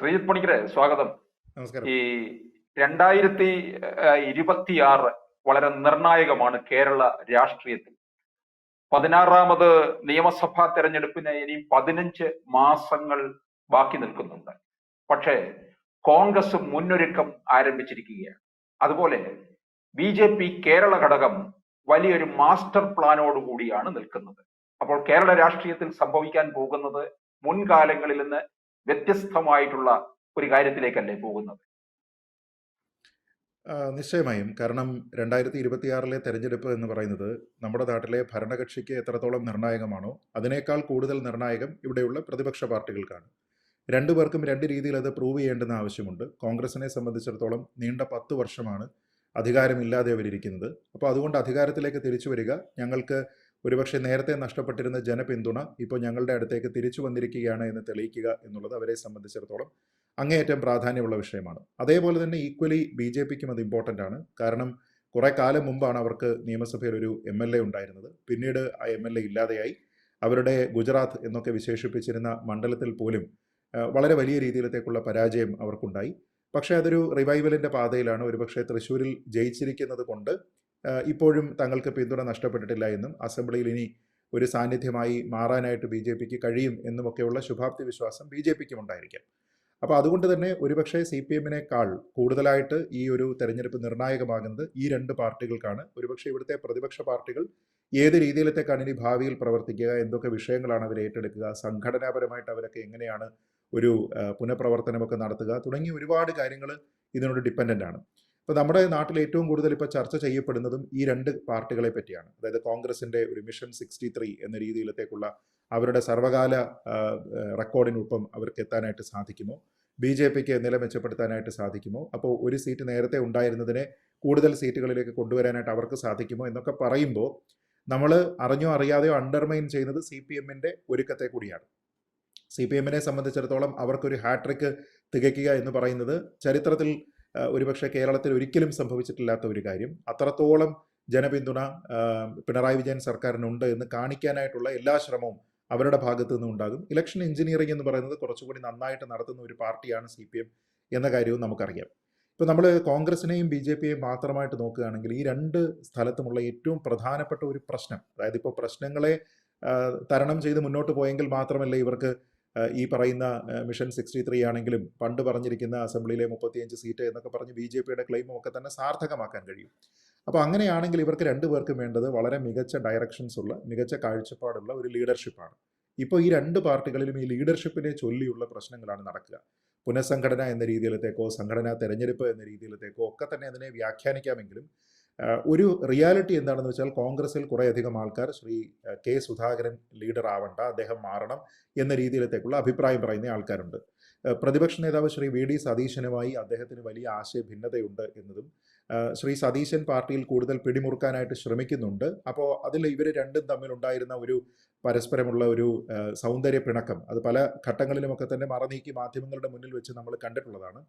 ശ്രീജിത് പണിക്കരെ സ്വാഗതം. നമസ്കാരം. ഈ രണ്ടായിരത്തി ഇരുപത്തിയാറ് വളരെ നിർണായകമാണ് കേരള രാഷ്ട്രീയത്തിൽ. പതിനാറാമത് നിയമസഭാ തെരഞ്ഞെടുപ്പിന് ഇനി പതിനഞ്ച് മാസങ്ങൾ ബാക്കി നിൽക്കുന്നുണ്ട്. പക്ഷേ കോൺഗ്രസ് മുന്നൊരുക്കം ആരംഭിച്ചിരിക്കുകയാണ്. അതുപോലെ ബി ജെ പി കേരള ഘടകം വലിയൊരു മാസ്റ്റർ പ്ലാനോട് കൂടിയാണ് നിൽക്കുന്നത്. അപ്പോൾ കേരള രാഷ്ട്രീയത്തിൽ സംഭവിക്കാൻ പോകുന്നത് മുൻകാലങ്ങളിൽ നിന്ന് വ്യത്യസ്തമായിട്ടുള്ള ഒരു കാര്യത്തിലേക്കല്ലേ പോകുന്നത്? നിശ്ചയമായും. കാരണം രണ്ടായിരത്തി ഇരുപത്തിയാറിലെ തെരഞ്ഞെടുപ്പ് എന്ന് പറയുന്നത് നമ്മുടെ നാട്ടിലെ ഭരണകക്ഷിക്ക് എത്രത്തോളം നിർണായകമാണോ അതിനേക്കാൾ കൂടുതൽ നിർണായകം ഇവിടെയുള്ള പ്രതിപക്ഷ പാർട്ടികൾക്കാണ്. രണ്ടു പേർക്കും രണ്ട് രീതിയിൽ അത് പ്രൂവ് ചെയ്യേണ്ടുന്ന ആവശ്യമുണ്ട്. കോൺഗ്രസിനെ സംബന്ധിച്ചിടത്തോളം നീണ്ട പത്ത് വർഷമാണ് അധികാരമില്ലാതെ അവരിയ്ക്കുന്നത് അപ്പോൾ അതുകൊണ്ട് അധികാരത്തിലേക്ക് തിരിച്ചു വരിക ഞങ്ങൾക്ക് ഒരുപക്ഷെ നേരത്തെ നഷ്ടപ്പെട്ടിരുന്ന ജനപിന്തുണ ഇപ്പോൾ ഞങ്ങളുടെ അടുത്തേക്ക് തിരിച്ചു വന്നിരിക്കുകയാണ് എന്ന് തെളിയിക്കുക എന്നുള്ളത് അവരെ സംബന്ധിച്ചിടത്തോളം അങ്ങേയറ്റം പ്രാധാന്യമുള്ള വിഷയമാണ്. അതേപോലെ തന്നെ ഈക്വലി ബി ജെ പിക്കും അത് ഇമ്പോർട്ടന്റ് ആണ്. കാരണം കുറേ കാലം മുമ്പാണ് അവർക്ക് നിയമസഭയിൽ ഒരു എം എൽ എ ഉണ്ടായിരുന്നത്. പിന്നീട് ആ എം എൽ എ ഇല്ലാതെയായി. അവരുടെ ഗുജറാത്ത് എന്നൊക്കെ വിശേഷിപ്പിച്ചിരുന്ന മണ്ഡലത്തിൽ പോലും വളരെ വലിയ രീതിയിലത്തേക്കുള്ള പരാജയം അവർക്കുണ്ടായി. പക്ഷേ അതൊരു റിവൈവലിന്റെ പാതയിലാണ്. ഒരുപക്ഷെ തൃശ്ശൂരിൽ ജയിച്ചിരിക്കുന്നത് കൊണ്ട് ഇപ്പോഴും തങ്ങൾക്ക് പിന്തുണ നഷ്ടപ്പെട്ടിട്ടില്ല എന്നും അസംബ്ലിയിൽ ഇനി ഒരു സാന്നിധ്യമായി മാറാനായിട്ട് ബി ജെ പിക്ക് കഴിയും എന്നുമൊക്കെയുള്ള ശുഭാപ്തി വിശ്വാസം ബി ജെ പിക്കും ഉണ്ടായിരിക്കാം. അപ്പോൾ അതുകൊണ്ട് തന്നെ ഒരുപക്ഷെ സി പി എമ്മിനേക്കാൾ കൂടുതലായിട്ട് ഈ ഒരു തെരഞ്ഞെടുപ്പ് നിർണായകമാകുന്നത് ഈ രണ്ട് പാർട്ടികൾക്കാണ്. ഒരുപക്ഷെ ഇവിടുത്തെ പ്രതിപക്ഷ പാർട്ടികൾ ഏത് രീതിയിലത്തേക്കാണ് ഇനി ഭാവിയിൽ പ്രവർത്തിക്കുക എന്തൊക്കെ വിഷയങ്ങളാണ് അവർ ഏറ്റെടുക്കുക സംഘടനാപരമായിട്ട് അവരൊക്കെ എങ്ങനെയാണ് ഒരു പുനഃപ്രവർത്തനമൊക്കെ നടത്തുക തുടങ്ങിയ ഒരുപാട് കാര്യങ്ങൾ ഇതിനോട് ഡിപ്പെൻഡന്റ് ആണ്. ഇപ്പോൾ നമ്മുടെ നാട്ടിൽ ഏറ്റവും കൂടുതൽ ഇപ്പോൾ ചർച്ച ചെയ്യപ്പെടുന്നതും ഈ രണ്ട് പാർട്ടികളെ പറ്റിയാണ്. അതായത് കോൺഗ്രസിന്റെ ഒരു മിഷൻ സിക്സ്റ്റി ത്രീ എന്ന രീതിയിലത്തേക്കുള്ള അവരുടെ സർവകാല റെക്കോർഡിനൊപ്പം അവർക്ക് എത്താനായിട്ട് സാധിക്കുമോ? ബി ജെ പിക്ക് നില മെച്ചപ്പെടുത്താനായിട്ട് സാധിക്കുമോ? അപ്പോൾ ഒരു സീറ്റ് നേരത്തെ ഉണ്ടായിരുന്നതിനെ കൂടുതൽ സീറ്റുകളിലേക്ക് കൊണ്ടുവരാനായിട്ട് അവർക്ക് സാധിക്കുമോ എന്നൊക്കെ പറയുമ്പോൾ നമ്മൾ അറിഞ്ഞോ അറിയാതെയോ അണ്ടർമൈൻ ചെയ്യുന്നത് സി പി എമ്മിന്റെ ഒരുക്കത്തെ കൂടിയാണ്. സി പി എമ്മിനെ സംബന്ധിച്ചിടത്തോളം അവർക്കൊരു ഹാട്രിക്ക് തികയ്ക്കുക എന്ന് പറയുന്നത് ചരിത്രത്തിൽ ഒരുപക്ഷെ കേരളത്തിൽ ഒരിക്കലും സംഭവിച്ചിട്ടില്ലാത്ത ഒരു കാര്യം. അത്രത്തോളം ജനപിന്തുണ പിണറായി വിജയൻ സർക്കാരിനുണ്ട് എന്ന് കാണിക്കാനായിട്ടുള്ള എല്ലാ ശ്രമവും അവരുടെ ഭാഗത്തു നിന്നും ഉണ്ടാകും. ഇലക്ഷൻ എഞ്ചിനീയറിംഗ് എന്ന് പറയുന്നത് കുറച്ചുകൂടി നന്നായിട്ട് നടത്തുന്ന ഒരു പാർട്ടിയാണ് സി പി എം എന്ന കാര്യവും നമുക്കറിയാം. ഇപ്പോൾ നമ്മൾ കോൺഗ്രസിനെയും ബി ജെ പിയെയും മാത്രമായിട്ട് നോക്കുകയാണെങ്കിൽ ഈ രണ്ട് സ്ഥലത്തുമുള്ള ഏറ്റവും പ്രധാനപ്പെട്ട ഒരു പ്രശ്നം അതായത് ഇപ്പോൾ പ്രശ്നങ്ങളെ തരണം ചെയ്ത് മുന്നോട്ട് പോയെങ്കിൽ മാത്രമല്ല ഇവർക്ക് ഈ പറയുന്ന മിഷൻ സിക്സ്റ്റി ത്രീ ആണെങ്കിലും പണ്ട് പറഞ്ഞിരിക്കുന്ന അസംബ്ലിയിലെ മുപ്പത്തിയഞ്ച് സീറ്റ് എന്നൊക്കെ പറഞ്ഞ് ബി ജെ പിയുടെ ക്ലെയിമും ഒക്കെ തന്നെ സാർത്ഥകമാക്കാൻ കഴിയും. അപ്പോൾ അങ്ങനെയാണെങ്കിൽ ഇവർക്ക് രണ്ടു പേർക്കും വേണ്ടത് വളരെ മികച്ച ഡയറക്ഷൻസ് ഉള്ള മികച്ച കാഴ്ചപ്പാടുള്ള ഒരു ലീഡർഷിപ്പാണ് ഇപ്പോൾ ഈ രണ്ട് പാർട്ടികളിലും ഈ ലീഡർഷിപ്പിനെ ചൊല്ലിയുള്ള പ്രശ്നങ്ങളാണ് നടക്കുക. പുനഃസംഘടന എന്ന രീതിയിലത്തേക്കോ സംഘടനാ തെരഞ്ഞെടുപ്പ് എന്ന രീതിയിലത്തേക്കോ ഒക്കെ തന്നെ അതിനെ വ്യാഖ്യാനിക്കാമെങ്കിലും ഒരു റിയാലിറ്റി എന്താണെന്ന് വെച്ചാൽ കോൺഗ്രസിൽ കുറേയധികം ആൾക്കാർ ശ്രീ കെ സുധാകരൻ ലീഡർ ആവണ്ട അദ്ദേഹം മാറണം എന്ന രീതിയിലത്തേക്കുള്ള അഭിപ്രായം പറയുന്ന ആൾക്കാരുണ്ട്. പ്രതിപക്ഷ നേതാവ് ശ്രീ വി ഡി സതീശനുമായി അദ്ദേഹത്തിന് വലിയ ആശയ ഭിന്നതയുണ്ട് എന്നതും ശ്രീ സതീശൻ പാർട്ടിയിൽ കൂടുതൽ പിടിമുറുക്കാനായിട്ട് ശ്രമിക്കുന്നുണ്ട്. അപ്പോൾ അതിൽ ഇവർ രണ്ടും തമ്മിലുണ്ടായിരുന്ന ഒരു പരസ്പരമുള്ള ഒരു സൗന്ദര്യ പിണക്കം അത് പല ഘട്ടങ്ങളിലുമൊക്കെ തന്നെ മറനീക്കി മാധ്യമങ്ങളുടെ മുന്നിൽ വെച്ച് നമ്മൾ കണ്ടിട്ടുള്ളതാണ്.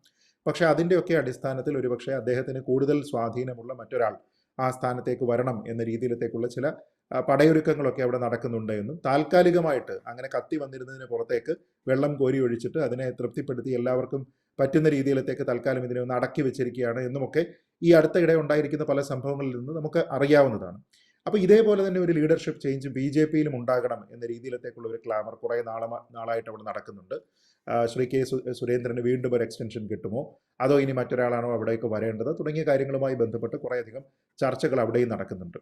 പക്ഷേ അതിന്റെയൊക്കെ അടിസ്ഥാനത്തിൽ ഒരുപക്ഷെ അദ്ദേഹത്തിന് കൂടുതൽ സ്വാധീനമുള്ള മറ്റൊരാൾ ആ സ്ഥാനത്തേക്ക് വരണം എന്ന രീതിയിലത്തേക്കുള്ള ചില പടയൊരുക്കങ്ങളൊക്കെ അവിടെ നടക്കുന്നുണ്ട് എന്നും താൽക്കാലികമായിട്ട് അങ്ങനെ കത്തി വന്നിരുന്നതിന് പുറത്തേക്ക് വെള്ളം കോരി ഒഴിച്ചിട്ട് അതിനെ തൃപ്തിപ്പെടുത്തി എല്ലാവർക്കും പറ്റുന്ന രീതിയിലത്തേക്ക് തൽക്കാലം ഇതിനെ ഒന്ന് അടക്കി വെച്ചിരിക്കുകയാണ് എന്നുമൊക്കെ ഈ അടുത്തിടെ ഉണ്ടായിരിക്കുന്ന പല സംഭവങ്ങളിൽ നിന്ന് നമുക്ക് അറിയാവുന്നതാണ്. അപ്പോൾ ഇതേപോലെ തന്നെ ഒരു ലീഡർഷിപ്പ് ചേഞ്ച് ബി ജെ പിയിലും ഉണ്ടാകണം എന്ന രീതിയിലത്തേക്കുള്ള ഒരു ക്ലാമർ കുറേ നാളെ നാളായിട്ട് അവിടെ നടക്കുന്നുണ്ട്. ശ്രീ കെ സുരേന്ദ്രന് വീണ്ടും ഒരു എക്സ്റ്റൻഷൻ കിട്ടുമോ? അതോ ഇനി മറ്റൊരാളാണോ അവിടേക്ക് വരേണ്ടത്? തുടങ്ങിയ കാര്യങ്ങളുമായി ബന്ധപ്പെട്ട് കുറേയധികം ചർച്ചകൾ അവിടെയും നടക്കുന്നുണ്ട്.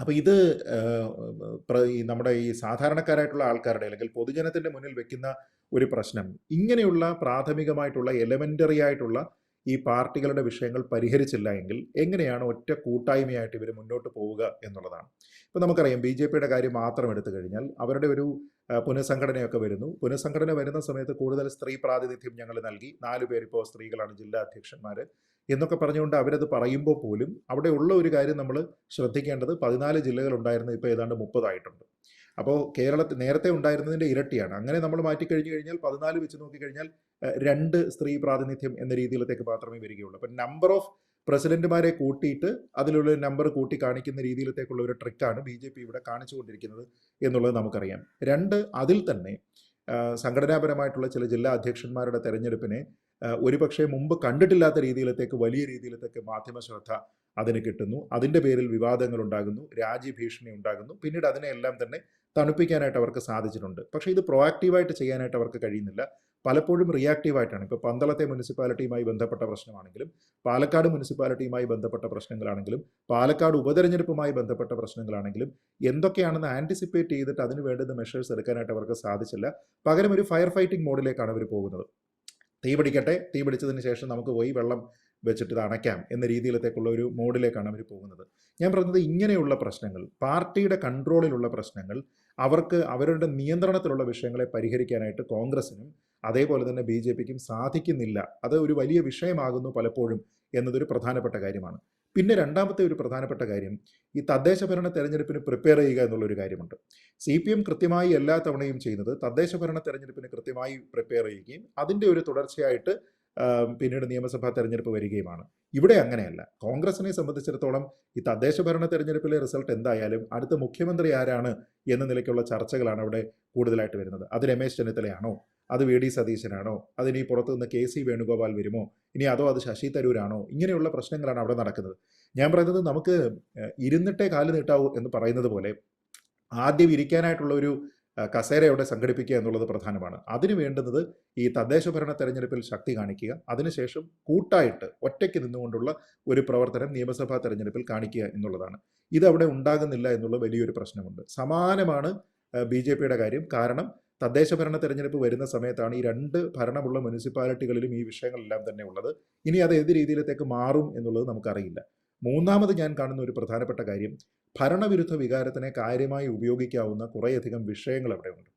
അപ്പോൾ ഇത് നമ്മുടെ ഈ സാധാരണക്കാരായിട്ടുള്ള ആൾക്കാരുടെ അല്ലെങ്കിൽ പൊതുജനത്തിന്റെ മുന്നിൽ വെക്കുന്ന ഒരു പ്രശ്നം. ഇങ്ങനെയുള്ള പ്രാഥമികമായിട്ടുള്ള എലമെന്ററി ആയിട്ടുള്ള ഈ പാർട്ടികളുടെ വിഷയങ്ങൾ പരിഹരിച്ചില്ല എങ്കിൽ എങ്ങനെയാണ് ഒറ്റ കൂട്ടായ്മയായിട്ട് ഇവർ മുന്നോട്ട് പോവുക എന്നുള്ളതാണ്. ഇപ്പോൾ നമുക്കറിയാം ബി ജെ പിയുടെ കാര്യം മാത്രം എടുത്തു കഴിഞ്ഞാൽ അവരുടെ ഒരു പുനഃസംഘടനയൊക്കെ വരുന്നു. പുനഃസംഘടന വരുന്ന സമയത്ത് കൂടുതൽ സ്ത്രീ പ്രാതിനിധ്യം ഞങ്ങൾ നൽകി. നാല് പേരിപ്പോൾ സ്ത്രീകളാണ് ജില്ലാ അധ്യക്ഷന്മാർ എന്നൊക്കെ പറഞ്ഞുകൊണ്ട് അവരത് പറയുമ്പോൾ പോലും അവിടെയുള്ള ഒരു കാര്യം നമ്മൾ ശ്രദ്ധിക്കേണ്ടത് പതിനാല് ജില്ലകളുണ്ടായിരുന്നു ഇപ്പോൾ ഏതാണ്ട് മുപ്പതായിട്ടുണ്ട്. അപ്പോൾ കേരളത്തിൽ നേരത്തെ ഉണ്ടായിരുന്നതിന്റെ ഇരട്ടിയാണ്. അങ്ങനെ നമ്മൾ മാറ്റിക്കഴിഞ്ഞു കഴിഞ്ഞാൽ പതിനാല് വെച്ച് നോക്കിക്കഴിഞ്ഞാൽ രണ്ട് സ്ത്രീ പ്രാതിനിധ്യം എന്ന രീതിയിലത്തേക്ക് മാത്രമേ വരികയുള്ളൂ. അപ്പം നമ്പർ ഓഫ് പ്രസിഡന്റുമാരെ കൂട്ടിയിട്ട് അതിലുള്ള നമ്പർ കൂട്ടി കാണിക്കുന്ന രീതിയിലത്തേക്കുള്ള ഒരു ട്രിക്കാണ് ബി ജെ പി ഇവിടെ കാണിച്ചുകൊണ്ടിരിക്കുന്നത് എന്നുള്ളത് നമുക്കറിയാം. രണ്ട് അതിൽ തന്നെ സംഘടനാപരമായിട്ടുള്ള ചില ജില്ലാ അധ്യക്ഷന്മാരുടെ തെരഞ്ഞെടുപ്പിനെ ഒരുപക്ഷെ മുമ്പ് കണ്ടിട്ടില്ലാത്ത രീതിയിലത്തേക്ക് വലിയ രീതിയിലത്തേക്ക് മാധ്യമ ശ്രദ്ധ അതിന് കിട്ടുന്നു. അതിന്റെ പേരിൽ വിവാദങ്ങൾ ഉണ്ടാകുന്നു രാജ്യഭീഷണി ഉണ്ടാകുന്നു. പിന്നീട് അതിനെയെല്ലാം തന്നെ തണുപ്പിക്കാനായിട്ട് അവർക്ക് സാധിച്ചിട്ടുണ്ട്. പക്ഷേ ഇത് പ്രൊആക്റ്റീവായിട്ട് ചെയ്യാനായിട്ട് അവർക്ക് കഴിയുന്നില്ല. പലപ്പോഴും റിയാക്റ്റീവായിട്ടാണ് ഇപ്പോൾ പന്തളത്തെ മുനിസിപ്പാലിറ്റിയുമായി ബന്ധപ്പെട്ട പ്രശ്നമാണെങ്കിലും പാലക്കാട് മുനിസിപ്പാലിറ്റിയുമായി ബന്ധപ്പെട്ട പ്രശ്നങ്ങളാണെങ്കിലും പാലക്കാട് ഉപതെരഞ്ഞെടുപ്പുമായി ബന്ധപ്പെട്ട പ്രശ്നങ്ങളാണെങ്കിലും എന്തൊക്കെയാണെന്ന് ആന്റിസിപ്പേറ്റ് ചെയ്തിട്ട് അതിന് വേണ്ടുന്ന മെഷേഴ്സ് എടുക്കാനായിട്ട് അവർക്ക് സാധിച്ചില്ല. പകരം ഒരു ഫയർ ഫൈറ്റിംഗ് മോഡിലേക്കാണ് അവർ പോകുന്നത്. തീ പിടിക്കട്ടെ തീ പിടിച്ചതിന് ശേഷം നമുക്ക് പോയി വെള്ളം വെച്ചിട്ട് ഇത് അണയ്ക്കാം എന്ന രീതിയിലത്തേക്കുള്ള ഒരു മോഡിലേക്കാണ് അവർ പോകുന്നത്. ഞാൻ പറഞ്ഞത് ഇങ്ങനെയുള്ള പ്രശ്നങ്ങൾ പാർട്ടിയുടെ കൺട്രോളിലുള്ള പ്രശ്നങ്ങൾ അവർക്ക് അവരുടെ നിയന്ത്രണത്തിലുള്ള വിഷയങ്ങളെ പരിഹരിക്കാനായിട്ട് കോൺഗ്രസിനും അതേപോലെ തന്നെ ബി ജെ പിക്കും സാധിക്കുന്നില്ല. അത് ഒരു വലിയ വിഷയമാകുന്നു പലപ്പോഴും എന്നതൊരു പ്രധാനപ്പെട്ട കാര്യമാണ്. പിന്നെ രണ്ടാമത്തെ ഒരു പ്രധാനപ്പെട്ട കാര്യം ഈ തദ്ദേശ ഭരണ തെരഞ്ഞെടുപ്പിന് പ്രിപ്പയർ ചെയ്യുക എന്നുള്ളൊരു കാര്യമുണ്ട്. സി പി എം കൃത്യമായി എല്ലാ തവണയും ചെയ്യുന്നത് തദ്ദേശ ഭരണ തെരഞ്ഞെടുപ്പിന് കൃത്യമായി പ്രിപ്പയർ ചെയ്യുകയും അതിന്റെ ഒരു തുടർച്ചയായിട്ട് പിന്നീട് നിയമസഭാ തെരഞ്ഞെടുപ്പ് വരികയുമാണ്. ഇവിടെ അങ്ങനെയല്ല. കോൺഗ്രസിനെ സംബന്ധിച്ചിടത്തോളം ഈ തദ്ദേശ ഭരണ തെരഞ്ഞെടുപ്പിലെ റിസൾട്ട് എന്തായാലും അടുത്ത മുഖ്യമന്ത്രി ആരാണ് എന്ന നിലയ്ക്കുള്ള ചർച്ചകളാണ് അവിടെ കൂടുതലായിട്ട് വരുന്നത്. അത് രമേശ് ചെന്നിത്തലയാണോ? അത് വി ഡി സതീശനാണോ? അതിനി പുറത്തു നിന്ന് കെ സി വേണുഗോപാൽ വരുമോ? ഇനി അതോ അത് ശശി തരൂരാണോ? ഇങ്ങനെയുള്ള പ്രശ്നങ്ങളാണ് അവിടെ നടക്കുന്നത്. ഞാൻ പറയുന്നത് നമുക്ക് ഇരുന്നിട്ടേ കാൽ നീട്ടാവൂ എന്ന് പറയുന്നത് പോലെ ആദ്യം ഇരിക്കാനായിട്ടുള്ള ഒരു കസേര അവിടെ സംഘടിപ്പിക്കുക എന്നുള്ളത് പ്രധാനമാണ്. അതിന് വേണ്ടുന്നത് ഈ തദ്ദേശ ഭരണ തെരഞ്ഞെടുപ്പിൽ ശക്തി കാണിക്കുക. അതിനുശേഷം കൂട്ടായിട്ട് ഒറ്റയ്ക്ക് നിന്നുകൊണ്ടുള്ള ഒരു പ്രവർത്തനം നിയമസഭാ തെരഞ്ഞെടുപ്പിൽ കാണിക്കുക എന്നുള്ളതാണ്. ഇത് അവിടെ ഉണ്ടാകുന്നില്ല എന്നുള്ള വലിയൊരു പ്രശ്നമുണ്ട്. സമാനമാണ് ബി ജെ പിയുടെ കാര്യം. കാരണം തദ്ദേശ ഭരണ തെരഞ്ഞെടുപ്പ് വരുന്ന സമയത്താണ് ഈ രണ്ട് ഭരണമുള്ള മുനിസിപ്പാലിറ്റികളിലും ഈ വിഷയങ്ങളെല്ലാം തന്നെ ഉള്ളത്. ഇനി അത് ഏത് രീതിയിലത്തേക്ക് മാറും എന്നുള്ളത് നമുക്കറിയില്ല. മൂന്നാമത് ഞാൻ കാണുന്ന ഒരു പ്രധാനപ്പെട്ട കാര്യം ഭരണവിരുദ്ധ വികാരത്തിനെ കാര്യമായി ഉപയോഗിക്കാവുന്ന കുറേയധികം വിഷയങ്ങൾ അവിടെ ഉണ്ട്.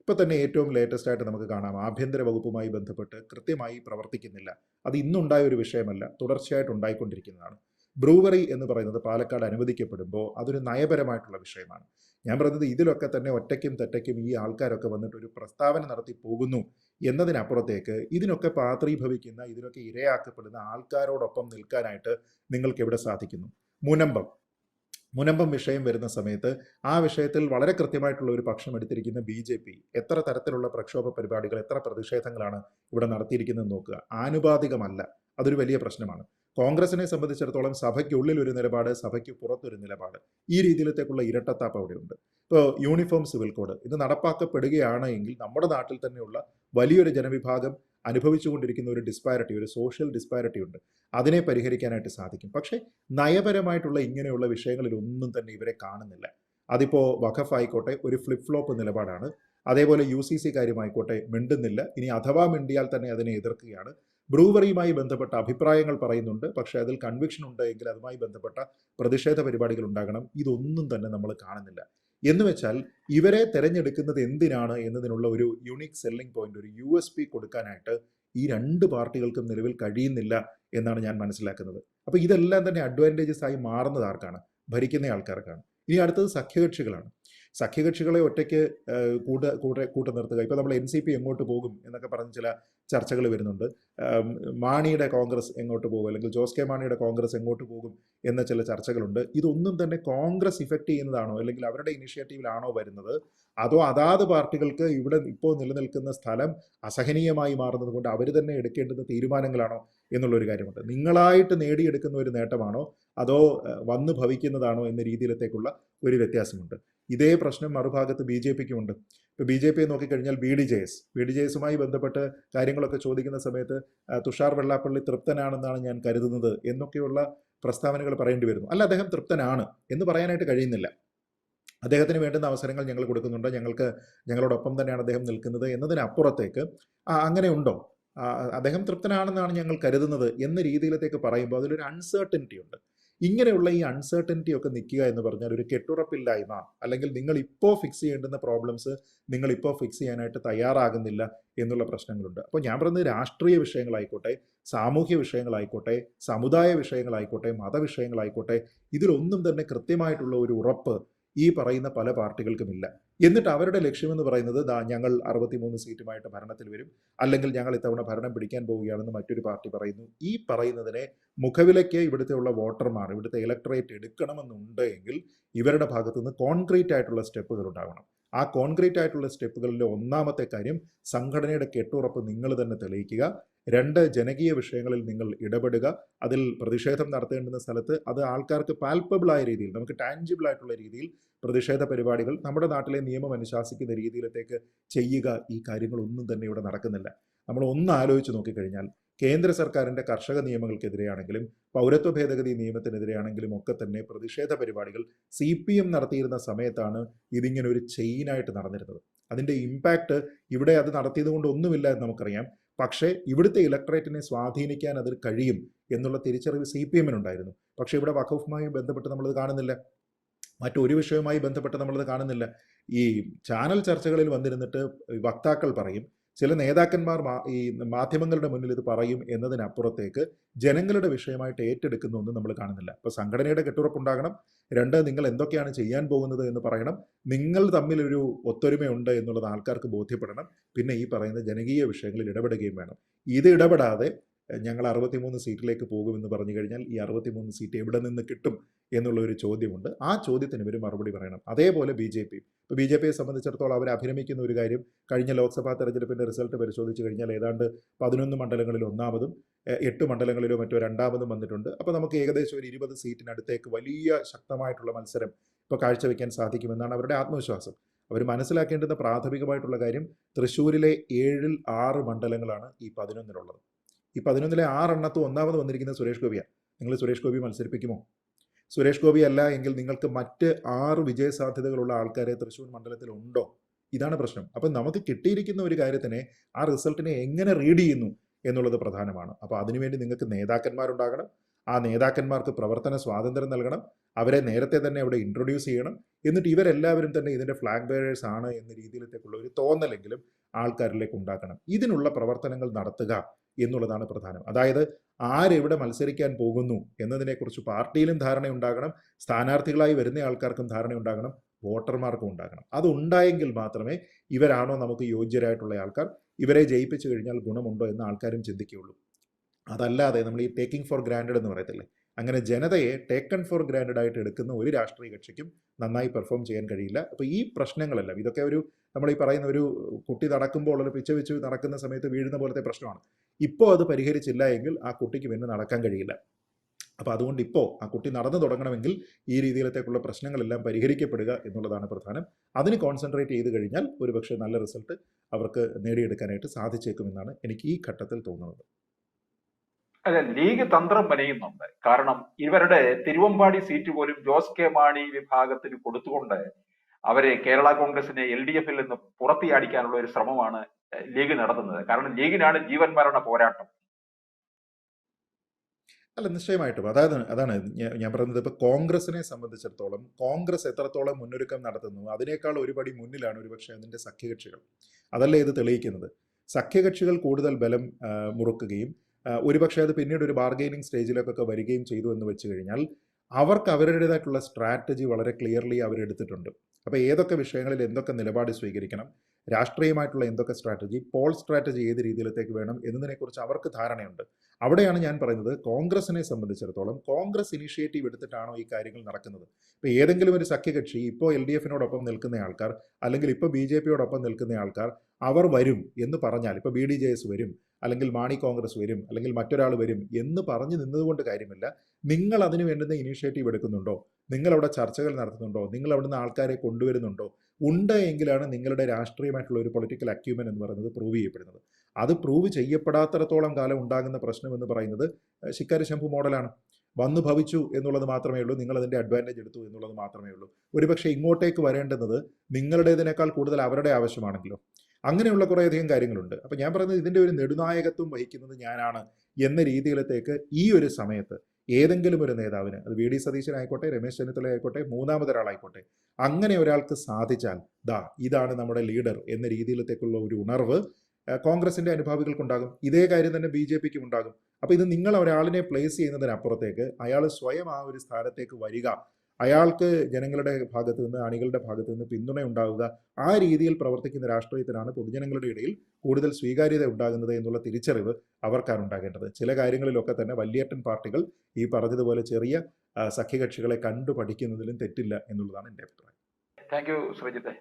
ഇപ്പോൾ തന്നെ ഏറ്റവും ലേറ്റസ്റ്റ് ആയിട്ട് നമുക്ക് കാണാം ആഭ്യന്തര വകുപ്പുമായി ബന്ധപ്പെട്ട് കൃത്യമായി പ്രവർത്തിക്കുന്നില്ല. അത് ഇന്നുണ്ടായ ഒരു വിഷയമല്ല തുടർച്ചയായിട്ട് ഉണ്ടായിക്കൊണ്ടിരിക്കുന്നതാണ്. ബ്രൂവറി എന്ന് പറയുന്നത് പാലക്കാട് അനുവദിക്കപ്പെടുമ്പോൾ അതൊരു നയപരമായിട്ടുള്ള വിഷയമാണ്. ഞാൻ പറയുന്നത് ഇതിലൊക്കെ തന്നെ ഒറ്റയ്ക്കും തെറ്റയ്ക്കും ഈ ആൾക്കാരൊക്കെ വന്നിട്ട് ഒരു പ്രസ്താവന നടത്തി പോകുന്നു എന്നതിനപ്പുറത്തേക്ക് ഇതിനൊക്കെ പാത്രീഭവിക്കുന്ന ഇതിനൊക്കെ ഇരയാക്കപ്പെടുന്ന ആൾക്കാരോടൊപ്പം നിൽക്കാനായിട്ട് നിങ്ങൾക്ക് എവിടെ സാധിക്കുന്നു. മുനമ്പം. മുനമ്പം വിഷയം വരുന്ന സമയത്ത് ആ വിഷയത്തിൽ വളരെ കൃത്യമായിട്ടുള്ള ഒരു പക്ഷം എടുത്തിരിക്കുന്ന ബി ജെ പി എത്ര തരത്തിലുള്ള പ്രക്ഷോഭ പരിപാടികൾ എത്ര പ്രതിഷേധങ്ങളാണ് ഇവിടെ നടത്തിയിരിക്കുന്നത് നോക്കുക. ആനുപാതികമല്ല. അതൊരു വലിയ പ്രശ്നമാണ്. കോൺഗ്രസിനെ സംബന്ധിച്ചിടത്തോളം സഭയ്ക്കുള്ളിൽ ഒരു നിലപാട് സഭയ്ക്ക് പുറത്തൊരു നിലപാട്. ഈ രീതിയിലത്തേക്കുള്ള ഇരട്ടത്താപ്പ് അവിടെയുണ്ട്. ഇപ്പോൾ യൂണിഫോം സിവിൽ കോഡ് ഇത് നടപ്പാക്കപ്പെടുകയാണ് എങ്കിൽ നമ്മുടെ നാട്ടിൽ തന്നെയുള്ള വലിയൊരു ജനവിഭാഗം അനുഭവിച്ചുകൊണ്ടിരിക്കുന്ന ഒരു ഡിസ്പാരിറ്റി ഒരു സോഷ്യൽ ഡിസ്പാരിറ്റി ഉണ്ട്. അതിനെ പരിഹരിക്കാനായിട്ട് സാധിക്കും. പക്ഷേ നയപരമായിട്ടുള്ള ഇങ്ങനെയുള്ള വിഷയങ്ങളിൽ ഒന്നും തന്നെ ഇവരെ കാണുന്നില്ല. അതിപ്പോൾ വഖഫ് ആയിക്കോട്ടെ ഒരു ഫ്ലിപ്പ് ഫ്ലോപ്പ് നിലപാടാണ്. അതേപോലെ യു സി സി കാര്യമായിക്കോട്ടെ മിണ്ടുന്നില്ല. ഇനി അഥവാ മിണ്ടിയാൽ തന്നെ അതിനെ എതിർക്കുകയാണ്. ബ്രൂവറിയുമായി ബന്ധപ്പെട്ട അഭിപ്രായങ്ങൾ പറയുന്നുണ്ട്. പക്ഷേ അതിൽ കൺവിക്ഷൻ ഉണ്ട് എങ്കിൽ അതുമായി ബന്ധപ്പെട്ട പ്രതിഷേധ പരിപാടികൾ ഉണ്ടാകണം. ഇതൊന്നും തന്നെ നമ്മൾ കാണുന്നില്ല. എന്ന് വെച്ചാൽ ഇവരെ തിരഞ്ഞെടുക്കുന്നത് എന്തിനാണ് എന്നതിനുള്ള ഒരു യുണീക് സെല്ലിംഗ് പോയിന്റ് ഒരു യു എസ് പി കൊടുക്കാനായിട്ട് ഈ രണ്ട് പാർട്ടികൾക്കും നിലവിൽ കഴിയുന്നില്ല എന്നാണ് ഞാൻ മനസ്സിലാക്കുന്നത്. അപ്പോൾ ഇതെല്ലാം തന്നെ അഡ്വാന്റേജസ് ആയി മാറുന്നത് ആർക്കാണ്? ഭരിക്കുന്ന ആൾക്കാർക്കാണ്. ഇനി അടുത്തത് സഖ്യകക്ഷികളാണ്. സഖ്യകക്ഷികളെ ഒറ്റയ്ക്ക് കൂട്ട കൂട്ട കൂട്ട നിർത്തുക ഇപ്പോൾ നമ്മൾ എൻ സി പി എങ്ങോട്ട് പോകും എന്നൊക്കെ പറഞ്ഞ് ചില ചർച്ചകൾ വരുന്നുണ്ട്. മാണിയുടെ കോൺഗ്രസ് എങ്ങോട്ട് പോകും? അല്ലെങ്കിൽ ജോസ് കെ മാണിയുടെ കോൺഗ്രസ് എങ്ങോട്ട് പോകും എന്ന ചില ചർച്ചകളുണ്ട്. ഇതൊന്നും തന്നെ കോൺഗ്രസ് ഇഫക്റ്റ് ചെയ്യുന്നതാണോ? അല്ലെങ്കിൽ അവരുടെ ഇനിഷ്യേറ്റീവിലാണോ വരുന്നത്? അതോ അതാത് പാർട്ടികൾക്ക് ഇവിടെ ഇപ്പോൾ നിലനിൽക്കുന്ന സ്ഥലം അസഹനീയമായി മാറുന്നത് കൊണ്ട് അവർ തന്നെ എടുക്കേണ്ടുന്ന തീരുമാനങ്ങളാണോ എന്നുള്ളൊരു കാര്യമുണ്ട്. നിങ്ങളായിട്ട് നേടിയെടുക്കുന്ന ഒരു നേട്ടമാണോ? അതോ വന്ന് ഭവിക്കുന്നതാണോ എന്ന രീതിയിലത്തേക്കുള്ള ഒരു വ്യത്യാസമുണ്ട്. ഇതേ പ്രശ്നം മറുഭാഗത്ത് ബി ജെ പിക്കും ഉണ്ട് ഇപ്പോൾ ബി ജെ പിയെ നോക്കിക്കഴിഞ്ഞാൽ B D J S. B D J എസുമായി ബന്ധപ്പെട്ട് കാര്യങ്ങളൊക്കെ ചോദിക്കുന്ന സമയത്ത് തുഷാർ വെള്ളാപ്പള്ളി തൃപ്തനാണെന്നാണ് ഞാൻ കരുതുന്നത് എന്നൊക്കെയുള്ള പ്രസ്താവനകൾ പറയേണ്ടി വരുന്നു. അല്ല അദ്ദേഹം തൃപ്തനാണ് എന്ന് പറയാനായിട്ട് കഴിയുന്നില്ല. അദ്ദേഹത്തിന് വേണ്ടുന്ന അവസരങ്ങൾ ഞങ്ങൾ കൊടുക്കുന്നുണ്ട്. ഞങ്ങൾക്ക് ഞങ്ങളോടൊപ്പം തന്നെയാണ് അദ്ദേഹം നിൽക്കുന്നത് എന്നതിനപ്പുറത്തേക്ക് അങ്ങനെ ഉണ്ടോ? അദ്ദേഹം തൃപ്തനാണെന്നാണ് ഞങ്ങൾ കരുതുന്നത് എന്ന രീതിയിലത്തേക്ക് പറയുമ്പോൾ അതിലൊരു അൺസർട്ടനിറ്റി ഉണ്ട്. ഇങ്ങനെയുള്ള ഈ അൺസർട്ടനിറ്റി ഒക്കെ നിൽക്കുക എന്ന് പറഞ്ഞാൽ ഒരു കെട്ടുറപ്പില്ലായ്മ അല്ലെങ്കിൽ നിങ്ങൾ ഇപ്പോൾ ഫിക്സ് ചെയ്യേണ്ടുന്ന പ്രോബ്ലംസ് നിങ്ങൾ ഇപ്പോൾ ഫിക്സ് ചെയ്യാനായിട്ട് തയ്യാറാകുന്നില്ല എന്നുള്ള പ്രശ്നങ്ങളുണ്ട്. അപ്പോൾ ഞാൻ പറയുന്നത് രാഷ്ട്രീയ വിഷയങ്ങളായിക്കോട്ടെ സാമൂഹ്യ വിഷയങ്ങളായിക്കോട്ടെ സമുദായ വിഷയങ്ങളായിക്കോട്ടെ മതവിഷയങ്ങളായിക്കോട്ടെ ഇതിലൊന്നും തന്നെ കൃത്യമായിട്ടുള്ള ഒരു ഉറപ്പ് ഈ പറയുന്ന പല പാർട്ടികൾക്കുമില്ല എന്നിട്ട് അവരുടെ ലക്ഷ്യമെന്ന് പറയുന്നത് ദാ ഞങ്ങൾ അറുപത്തിമൂന്ന് സീറ്റുമായിട്ട് ഭരണത്തിൽ വരും. അല്ലെങ്കിൽ ഞങ്ങൾ ഇത്തവണ ഭരണം പിടിക്കാൻ പോവുകയാണെന്ന് മറ്റൊരു പാർട്ടി പറയുന്നു. ഈ പറയുന്നതിനെ മുഖവിലയ്ക്ക് ഇവിടുത്തെ ഉള്ള വോട്ടർമാർ ഇവിടുത്തെ ഇലക്ടറേറ്റ് എടുക്കണമെന്നുണ്ട് എങ്കിൽ ഇവരുടെ ഭാഗത്തുനിന്ന് കോൺക്രീറ്റ് ആയിട്ടുള്ള സ്റ്റെപ്പുകൾ ഉണ്ടാവണം. ആ കോൺക്രീറ്റ് ആയിട്ടുള്ള സ്റ്റെപ്പുകളിലെ ഒന്നാമത്തെ കാര്യം സംഘടനയുടെ കെട്ടുറപ്പ് നിങ്ങൾ തന്നെ തെളിയിക്കുക. രണ്ട് ജനകീയ വിഷയങ്ങളിൽ നിങ്ങൾ ഇടപെടുക. അതിൽ പ്രതിഷേധം നടത്തേണ്ടുന്ന സ്ഥലത്ത് അത് ആൾക്കാർക്ക് പാൽപ്പബിളായ രീതിയിൽ നമുക്ക് ടാൻജിബിൾ ആയിട്ടുള്ള രീതിയിൽ പ്രതിഷേധ പരിപാടികൾ നമ്മുടെ നാട്ടിലെ നിയമം അനുശാസിക്കുന്ന രീതിയിലത്തേക്ക് ചെയ്യുക ഈ കാര്യങ്ങളൊന്നും തന്നെ ഇവിടെ നടക്കുന്നില്ല. നമ്മൾ ഒന്ന് ആലോചിച്ച് നോക്കിക്കഴിഞ്ഞാൽ കേന്ദ്ര സർക്കാരിന്റെ കർഷക നിയമങ്ങൾക്കെതിരെയാണെങ്കിലും പൗരത്വ ഭേദഗതി നിയമത്തിനെതിരെയാണെങ്കിലും ഒക്കെ തന്നെ പ്രതിഷേധ പരിപാടികൾ സി പി എം നടത്തിയിരുന്ന സമയത്താണ് ഇതിങ്ങനെ ഒരു ചെയിനായിട്ട് നടന്നിരുന്നത്. അതിന്റെ ഇമ്പാക്റ്റ് ഇവിടെ അത് നടത്തിയത് കൊണ്ട് ഒന്നുമില്ല എന്ന് നമുക്കറിയാം. പക്ഷേ ഇവിടുത്തെ ഇലക്ട്രേറ്റിനെ സ്വാധീനിക്കാൻ അതിൽ കഴിയും എന്നുള്ള തിരിച്ചറിവ് സി പി എമ്മിനുണ്ടായിരുന്നു പക്ഷേ ഇവിടെ വഖഫുമായി ബന്ധപ്പെട്ട് നമ്മളത് കാണുന്നില്ല. മറ്റൊരു വിഷയവുമായി ബന്ധപ്പെട്ട് നമ്മളത് കാണുന്നില്ല. ഈ ചാനൽ ചർച്ചകളിൽ വന്നിരുന്നിട്ട് വക്താക്കൾ പറയും ചില നേതാക്കന്മാർ ഈ മാധ്യമങ്ങളുടെ മുന്നിൽ ഇത് പറയും എന്നതിനപ്പുറത്തേക്ക് ജനങ്ങളുടെ വിഷയമായിട്ട് ഏറ്റെടുക്കുന്ന ഒന്നും നമ്മൾ കാണുന്നില്ല. അപ്പോൾ സംഘടനയുടെ കെട്ടുറപ്പുണ്ടാകണം. രണ്ട് നിങ്ങൾ എന്തൊക്കെയാണ് ചെയ്യാൻ പോകുന്നത് എന്ന് പറയണം. നിങ്ങൾ തമ്മിലൊരു ഒത്തൊരുമയുണ്ട് എന്നുള്ളത് ആൾക്കാർക്ക് ബോധ്യപ്പെടണം. പിന്നെ ഈ പറയുന്ന ജനകീയ വിഷയങ്ങളിൽ ഇടപെടുകയും വേണം. ഇത് ഇടപെടാതെ ഞങ്ങൾ അറുപത്തിമൂന്ന് സീറ്റിലേക്ക് പോകുമെന്ന് പറഞ്ഞു കഴിഞ്ഞാൽ ഈ അറുപത്തിമൂന്ന് സീറ്റ് എവിടെ നിന്ന് കിട്ടും എന്നുള്ള ഒരു ചോദ്യമുണ്ട്. ആ ചോദ്യത്തിന് ഇവർ മറുപടി പറയണം. അതേപോലെ ബി ജെ പി. ഇപ്പോൾ ബി ജെ പിയെ സംബന്ധിച്ചിടത്തോളം അവർ അഭിരമിക്കുന്ന ഒരു കാര്യം കഴിഞ്ഞ ലോക്സഭാ തെരഞ്ഞെടുപ്പിന്റെ റിസൾട്ട് പരിശോധിച്ച് കഴിഞ്ഞാൽ ഏതാണ്ട് പതിനൊന്ന് മണ്ഡലങ്ങളിൽ ഒന്നാമതും എട്ട് മണ്ഡലങ്ങളിലോ മറ്റോ രണ്ടാമതും വന്നിട്ടുണ്ട്. അപ്പോൾ നമുക്ക് ഏകദേശം ഒരു ഇരുപത് സീറ്റിനടുത്തേക്ക് വലിയ ശക്തമായിട്ടുള്ള മത്സരം ഇപ്പോൾ കാഴ്ചവെക്കാൻ സാധിക്കുമെന്നാണ് അവരുടെ ആത്മവിശ്വാസം. അവർ മനസ്സിലാക്കേണ്ടുന്ന പ്രാഥമികമായിട്ടുള്ള കാര്യം തൃശ്ശൂരിലെ ഏഴിൽ ആറ് മണ്ഡലങ്ങളാണ് ഈ പതിനൊന്നിലുള്ളത് ഈ പതിനൊന്നിലെ ആറെണ്ണത്ത് ഒന്നാമത് വന്നിരിക്കുന്നത് സുരേഷ് ഗോപിയാണ്. നിങ്ങൾ സുരേഷ് ഗോപി മത്സരിപ്പിക്കുമോ? സുരേഷ് ഗോപി അല്ല എങ്കിൽ നിങ്ങൾക്ക് മറ്റ് ആറ് വിജയ സാധ്യതകളുള്ള ആൾക്കാരെ തൃശ്ശൂർ മണ്ഡലത്തിൽ ഉണ്ടോ? ഇതാണ് പ്രശ്നം. അപ്പം നമുക്ക് കിട്ടിയിരിക്കുന്ന ഒരു കാര്യത്തിനെ ആ റിസൾട്ടിനെ എങ്ങനെ റീഡ് ചെയ്യുന്നു എന്നുള്ളത് പ്രധാനമാണ്. അപ്പോൾ അതിനുവേണ്ടി നിങ്ങൾക്ക് നേതാക്കന്മാരുണ്ടാകണം. ആ നേതാക്കന്മാർക്ക് പ്രവർത്തന സ്വാതന്ത്ര്യം നൽകണം. അവരെ നേരത്തെ തന്നെ അവിടെ ഇൻട്രൊഡ്യൂസ് ചെയ്യണം. എന്നിട്ട് ഇവരെല്ലാവരും തന്നെ ഇതിന്റെ ഫ്ലാഗ് ബെയറേഴ്സ് ആണ് എന്ന രീതിയിലേക്കുള്ള ഒരു തോന്നലെങ്കിലും ആൾക്കാരിലേക്ക് ഉണ്ടാക്കണം. ഇതിനുള്ള പ്രവർത്തനങ്ങൾ നടത്തുക എന്നുള്ളതാണ് പ്രധാനം. അതായത് ആരെവിടെ മത്സരിക്കാൻ പോകുന്നു എന്നതിനെക്കുറിച്ച് പാർട്ടിയിലും ധാരണയുണ്ടാകണം സ്ഥാനാർത്ഥികളായി വരുന്ന ആൾക്കാർക്കും ധാരണയുണ്ടാകണം വോട്ടർമാർക്കും ഉണ്ടാകണം. അതുണ്ടായെങ്കിൽ മാത്രമേ ഇവരാണോ നമുക്ക് യോഗ്യരായിട്ടുള്ള ആൾക്കാർ ഇവരെ ജയിപ്പിച്ചു കഴിഞ്ഞാൽ ഗുണമുണ്ടോ എന്ന് ആൾക്കാരും ചിന്തിക്കുകയുള്ളൂ. അതല്ലാതെ നമ്മൾ ഈ ടേക്കിംഗ് ഫോർ ഗ്രാൻഡഡ് എന്ന് പറയത്തില്ലേ? അങ്ങനെ ജനതയെ ടേക്കൺ ഫോർ ഗ്രാൻഡഡ് ആയിട്ട് എടുക്കുന്ന ഒരു രാഷ്ട്രീയ കക്ഷിക്കും നന്നായി പെർഫോം ചെയ്യാൻ കഴിയില്ല. അപ്പോൾ ഈ പ്രശ്നങ്ങളെല്ലാം ഇതൊക്കെ ഒരു നമ്മൾ ഈ പറയുന്ന ഒരു കുട്ടി നടക്കുമ്പോൾ ഒരു പിച്ച വെച്ച് നടക്കുന്ന സമയത്ത് വീഴുന്ന പോലത്തെ പ്രശ്നമാണ്. ഇപ്പോൾ അത് പരിഹരിച്ചില്ല എങ്കിൽ ആ കുട്ടിക്ക് പിന്നെ നടക്കാൻ കഴിയില്ല. അപ്പോൾ അതുകൊണ്ട് ഇപ്പോൾ ആ കുട്ടി നടന്നു തുടങ്ങണമെങ്കിൽ ഈ രീതിയിലത്തേക്കുള്ള പ്രശ്നങ്ങളെല്ലാം പരിഹരിക്കപ്പെടുക എന്നുള്ളതാണ് പ്രധാനം. അതിന് കോൺസെൻട്രേറ്റ് ചെയ്ത് കഴിഞ്ഞാൽ ഒരുപക്ഷെ നല്ല റിസൾട്ട് അവർക്ക് നേടിയെടുക്കാനായിട്ട് സാധിച്ചേക്കുമെന്നാണ് എനിക്ക് ഈ ഘട്ടത്തിൽ തോന്നുന്നത്. അതെ ലീഗ് തന്ത്രം പനയുന്നുണ്ട് കാരണം ഇവരുടെ തിരുവമ്പാടി സീറ്റ് പോലും ജോസ് കെ മാണി വിഭാഗത്തിന് കൊടുത്തുകൊണ്ട് അവരെ കേരള കോൺഗ്രസിനെ എൽ ഡി എഫിൽ നിന്ന് പുറത്തിയാടിക്കാനുള്ള ഒരു ശ്രമമാണ് ലീഗ് നടത്തുന്നത്. കാരണം ലീഗിനാണ് ജീവൻ മരണ പോരാട്ടം. അല്ല നിശ്ചയമായിട്ടും. അതായത് അതാണ് ഞാൻ- പറയുന്നത് ഇപ്പോൾ കോൺഗ്രസിനെ സംബന്ധിച്ചിടത്തോളം കോൺഗ്രസ് എത്രത്തോളം മുന്നൊരുക്കം നടത്തുന്നു അതിനേക്കാൾ ഒരുപടി മുന്നിലാണ് ഒരുപക്ഷെ അതിന്റെ സഖ്യകക്ഷികൾ. അതല്ലേ ഇത് തെളിയിക്കുന്നത്? സഖ്യകക്ഷികൾ കൂടുതൽ ബലം മുറുക്കുകയും ഒരുപക്ഷെ അത് പിന്നീട് ഒരു ബാർഗെയിനിങ് സ്റ്റേജിലേക്കൊക്കെ വരികയും ചെയ്തു എന്ന് വെച്ച് കഴിഞ്ഞാൽ അവർക്ക് അവരുടേതായിട്ടുള്ള സ്ട്രാറ്റജി വളരെ ക്ലിയർലി അവരെടുത്തിട്ടുണ്ട്. അപ്പോൾ ഏതൊക്കെ വിഷയങ്ങളിൽ എന്തൊക്കെ നിലപാട് സ്വീകരിക്കണം? രാഷ്ട്രീയമായിട്ടുള്ള എന്തൊക്കെ സ്ട്രാറ്റജി പോൾ സ്ട്രാറ്റജി ഏത് രീതിയിലത്തേക്ക് വേണം എന്നതിനെക്കുറിച്ച് അവർക്ക് ധാരണയുണ്ട്. അവിടെയാണ് ഞാൻ പറയുന്നത് കോൺഗ്രസിനെ സംബന്ധിച്ചിടത്തോളം കോൺഗ്രസ് ഇനിഷ്യേറ്റീവ് എടുത്തിട്ടാണോ ഈ കാര്യങ്ങൾ നടക്കുന്നത്? ഇപ്പോൾ ഏതെങ്കിലും ഒരു സഖ്യകക്ഷി ഇപ്പോൾ എൽ ഡി എഫിനോടൊപ്പം നിൽക്കുന്ന ആൾക്കാർ അല്ലെങ്കിൽ ഇപ്പോൾ ബി ജെ പിയോടൊപ്പം നിൽക്കുന്ന ആൾക്കാർ അവർ വരും എന്ന് പറഞ്ഞാൽ ഇപ്പോൾ ബി ഡി ജെ എസ് വരും അല്ലെങ്കിൽ മാണി കോൺഗ്രസ് വരും അല്ലെങ്കിൽ മറ്റൊരാൾ വരും എന്ന് പറഞ്ഞു നിന്നതുകൊണ്ട് കാര്യമില്ല. നിങ്ങൾ അതിന് വേണ്ടുന്ന ഇനീഷ്യേറ്റീവ് എടുക്കുന്നുണ്ടോ? നിങ്ങൾ അവിടെ ചർച്ചകൾ നടത്തുന്നുണ്ടോ? നിങ്ങൾ അവിടുന്ന് ആൾക്കാരെ കൊണ്ടുവരുന്നുണ്ടോ? ഉണ്ട് എങ്കിലാണ് നിങ്ങളുടെ രാഷ്ട്രീയമായിട്ടുള്ള ഒരു പൊളിറ്റിക്കൽ അക്യൂമൻ എന്ന് പറയുന്നത് പ്രൂവ് ചെയ്യപ്പെടുന്നത്. അത് പ്രൂവ് ചെയ്യപ്പെടാത്തിടത്തോളം കാലം ഉണ്ടാകുന്ന പ്രശ്നം എന്ന് പറയുന്നത് ശിക്കാരി ശംഭു മോഡലാണ് വന്നു ഭവിച്ചു എന്നുള്ളത് മാത്രമേ ഉള്ളൂ നിങ്ങൾ അതിന്റെ അഡ്വാന്റേജ് എടുത്തു എന്നുള്ളത് മാത്രമേ ഉള്ളൂ. ഒരുപക്ഷെ ഇങ്ങോട്ടേക്ക് വരേണ്ടുന്നത് നിങ്ങളുടേതിനേക്കാൾ കൂടുതൽ അവരുടെ ആവശ്യമാണെങ്കിലോ. അങ്ങനെയുള്ള കുറേയധികം കാര്യങ്ങളുണ്ട്. അപ്പം ഞാൻ പറയുന്നത് ഇതിന്റെ ഒരു നെടുനായകത്വം വഹിക്കുന്നത് ഞാനാണ് എന്ന രീതിയിലത്തേക്ക് ഈ ഒരു സമയത്ത് ഏതെങ്കിലും ഒരു നേതാവിന് അത് വി ഡി സതീശനായിക്കോട്ടെ രമേശ് ചെന്നിത്തല ആയിക്കോട്ടെ മൂന്നാമതൊരാളായിക്കോട്ടെ അങ്ങനെ ഒരാൾക്ക് സാധിച്ചാൽ ദാ ഇതാണ് നമ്മുടെ ലീഡർ എന്ന രീതിയിലത്തേക്കുള്ള ഒരു ഉണർവ് കോൺഗ്രസിന്റെ അനുഭാവികൾക്കുണ്ടാകും. ഇതേ കാര്യം തന്നെ ബി ജെ പിക്കും ഉണ്ടാകും. അപ്പോൾ ഇത് നിങ്ങൾ ഒരാളിനെ പ്ലേസ് ചെയ്യുന്നതിനപ്പുറത്തേക്ക് അയാൾ സ്വയം ആ ഒരു സ്ഥാനത്തേക്ക് വരിക അയാൾക്ക് ജനങ്ങളുടെ ഭാഗത്ത് നിന്ന് അണികളുടെ ഭാഗത്ത് നിന്ന് പിന്തുണ ഉണ്ടാവുക ആ രീതിയിൽ പ്രവർത്തിക്കുന്ന രാഷ്ട്രീയത്തിനാണ് പൊതുജനങ്ങളുടെ ഇടയിൽ കൂടുതൽ സ്വീകാര്യത ഉണ്ടാകുന്നത് എന്നുള്ള തിരിച്ചറിവ് അവർക്കാണ് ഉണ്ടാകേണ്ടത്. ചില കാര്യങ്ങളിലൊക്കെ തന്നെ വല്യേട്ടൻ പാർട്ടികൾ ഈ പറഞ്ഞതുപോലെ ചെറിയ സഖ്യകക്ഷികളെ കണ്ടു പഠിക്കുന്നതിലും തെറ്റില്ല എന്നുള്ളതാണ് എന്റെ അഭിപ്രായം. താങ്ക് യു ശ്രീജിത്തെ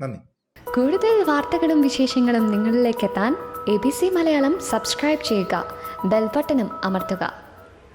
നന്ദി. കൂടുതൽ വാർത്തകളും വിശേഷങ്ങളും നിങ്ങളിലേക്ക് എത്താൻ A B C Malayalam subscribe ചെയ്യുക ബെൽബട്ടനും അമർത്തുക.